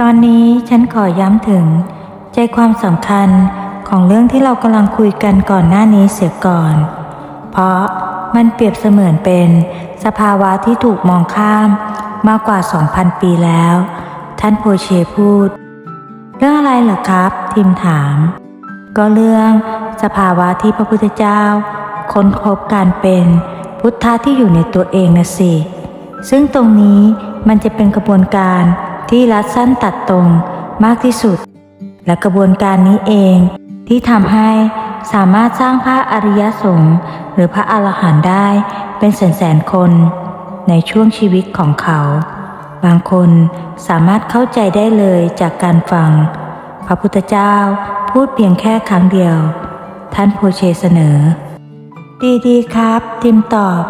ตอนนี้ฉันขอย้ำถึง ใจความสำคัญของเรื่องที่เรากำลังคุยกันก่อนหน้านี้เสียก่อน เพราะมันเปรียบเสมือนเป็นสภาวะที่ถูกมองข้ามมากกว่า 2,000 ปีแล้ว ท่านโพเชพูด เรื่องอะไรเหรอครับทีมถาม ก็เรื่องสภาวะที่พระพุทธเจ้า ค้นพบการเป็นพุทธะที่อยู่ในตัวเองนะสิ ซึ่งตรงนี้มันจะเป็นกระบวนการ ที่รัดสั้นตัดตรงมากที่สุด และกระบวนการนี้เองที่ทำให้สามารถสร้างพระอริยสงฆ์หรือพระอรหันต์ได้เป็นแสนแสนๆคน ในช่วงชีวิตของเขา บางคนสามารถเข้าใจได้เลยจากการฟัง พระพุทธเจ้าพูดเพียงแค่ครั้งเดียว ท่านโพเชเสนอ ดีๆครับทิมตอบ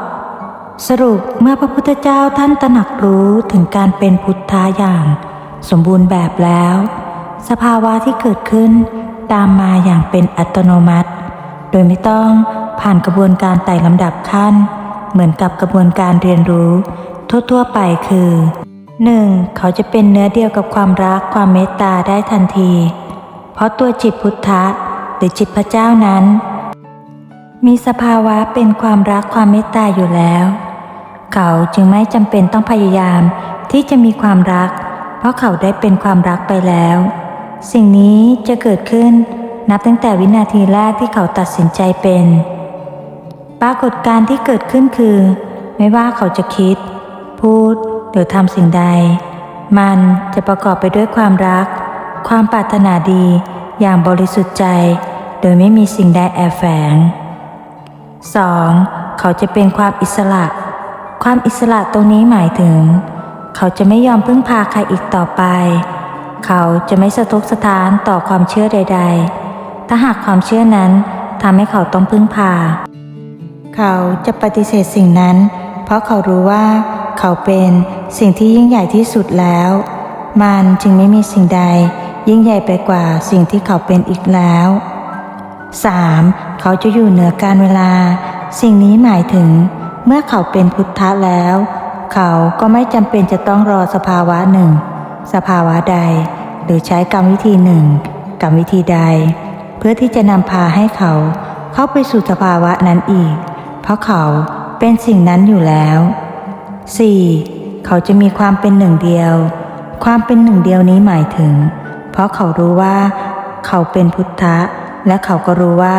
สรุปเมื่อพระพุทธเจ้าท่านตระหนักรู้ถึงการเป็นพุทธาอย่างสมบูรณ์แบบแล้ว สภาวะที่เกิดขึ้นตามมาอย่างเป็นอัตโนมัติ โดยไม่ต้องผ่านกระบวนการไต่ลำดับขั้น เหมือนกับกระบวนการเรียนรู้ ทั่วๆไปคือ 1. เขาจะเป็นเนื้อเดียวกับความรักความเมตตาได้ทันที เพราะตัวจิตพุทธะหรือจิตพระเจ้านั้น มีสภาวะเป็นความรักความเมตตาอยู่แล้ว เขาจึงไม่จำเป็นต้องพยายามที่จะมีความรัก เพราะเขาได้เป็นความรักไปแล้ว สิ่งนี้จะเกิดขึ้นนับตั้งแต่วินาทีแรกที่เขาตัดสินใจเป็น ปรากฏการณ์ที่เกิดขึ้นคือ ไม่ว่าเขาจะคิด พูดหรือทำสิ่งใด มันจะประกอบไปด้วยความรัก ความปรารถนาดีอย่างบริสุทธิ์ใจ โดยไม่มีสิ่งใดแอบแฝง 2. เขาจะเป็นความอิสระ ความอิสระตรงนี้หมายถึง เขาจะไม่ยอมพึ่งพาใครอีกต่อไป เขาจะไม่สะทกสะท้านต่อความเชื่อใด ๆ ถ้าหากความเชื่อนั้นทำให้เขาต้องพึ่งพา เขาจะปฏิเสธสิ่งนั้น เพราะเขารู้ว่า เขาเป็นสิ่งที่ยิ่งใหญ่ที่สุดแล้ว มันจึงไม่มีสิ่งใด ยิ่งใหญ่ไปกว่าสิ่งที่เขาเป็นอีกแล้ว 3. เขาจะอยู่เหนือการเวลา สิ่งนี้หมายถึงเเมื่อเขาเป็นพุทธะแล้ว เขาก็ไม่จำเป็นจะต้องรอสภาวะหนึ่ง สภาวะใด หรือใช้กรรมวิธีหนึ่งกรรมวิธีใด เพื่อที่จะนำพาให้เขาเข้าไปสู่สภาวะนั้นอีก เพราะเขาเป็นสิ่งนั้นอยู่แล้ว 4. เขาจะมีความเป็นหนึ่งเดียว ความเป็นหนึ่งเดียวนี้หมายถึง เพราะเขารู้ว่า เขาเป็นพุทธะ และเขาก็รู้ว่า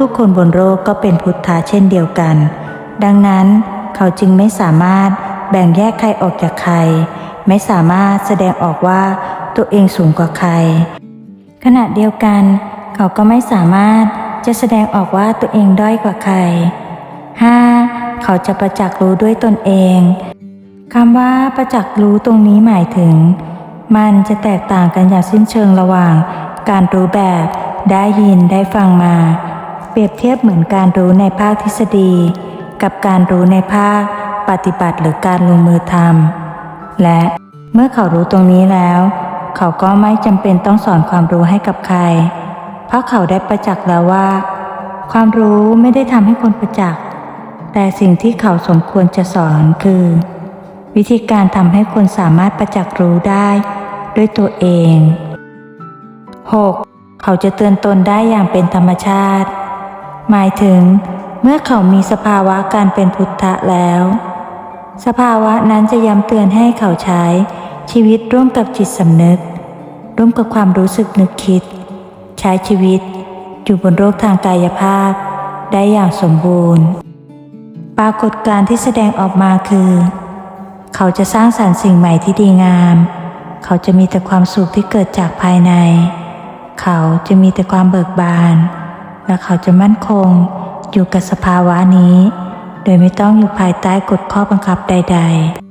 ทุกๆคนบนโลกก็เป็นพุทธะเช่นเดียวกัน ดังนั้นเขาจึงไม่สามารถแบ่งแยกใครออกจากใคร ไม่สามารถแสดงออกว่าตัวเองสูงกว่าใคร ขณะเดียวกัน เขาก็ไม่สามารถจะแสดงออกว่าตัวเองด้อยกว่าใคร 5. เขาจะประจักษ์รู้ด้วยตนเองคำว่าประจักษ์รู้ตรงนี้หมายถึง มันจะแตกต่างกันอย่างสิ้นเชิงระหว่าง การรู้แบบได้ยินได้ฟังมา เปรียบเทียบเหมือนการรู้ในภาคทฤษฎี กับการรู้ในภาค ปฏิบัติหรือการลงมือทำและเมื่อเขารู้ตรงนี้แล้ว เขาก็ไม่จำเป็นต้องสอนความรู้ให้กับใคร เพราะเขาได้ประจักษ์แล้วว่า ความรู้ไม่ได้ทำให้คนประจักษ์ แต่สิ่งที่เขาสมควรจะสอนคือ วิธีการทำให้คนสามารถประจักษ์รู้ได้ด้วยตัวเอง 6. เขาจะเตือนตนได้อย่างเป็นธรรมชาติ หมายถึง มื่อเขามีสภาวะการเป็นพุทธะแล้ว สภาวะนั้นจะย้ำเตือนให้เขาใช้ชีวิตร่วมกับจิตสำนึก ร่วมกับความรู้สึกนึกคิด ใช้ชีวิตอยู่บนโลกทางกายภาพ ได้อย่างสมบูรณ์ ปรากฏการที่แสดงออกมาคือ เขาจะสร้างสรรค์สิ่งใหม่ที่ดีงาม เขาจะมีแต่ความสุขที่เกิดจากภายใน เขาจะมีแต่ความเบิกบาน และเขาจะมั่นคง อยู่กับสภาวะนี้ โดยไม่ต้องอยู่ภายใต้กฎข้อบังคับใด ๆ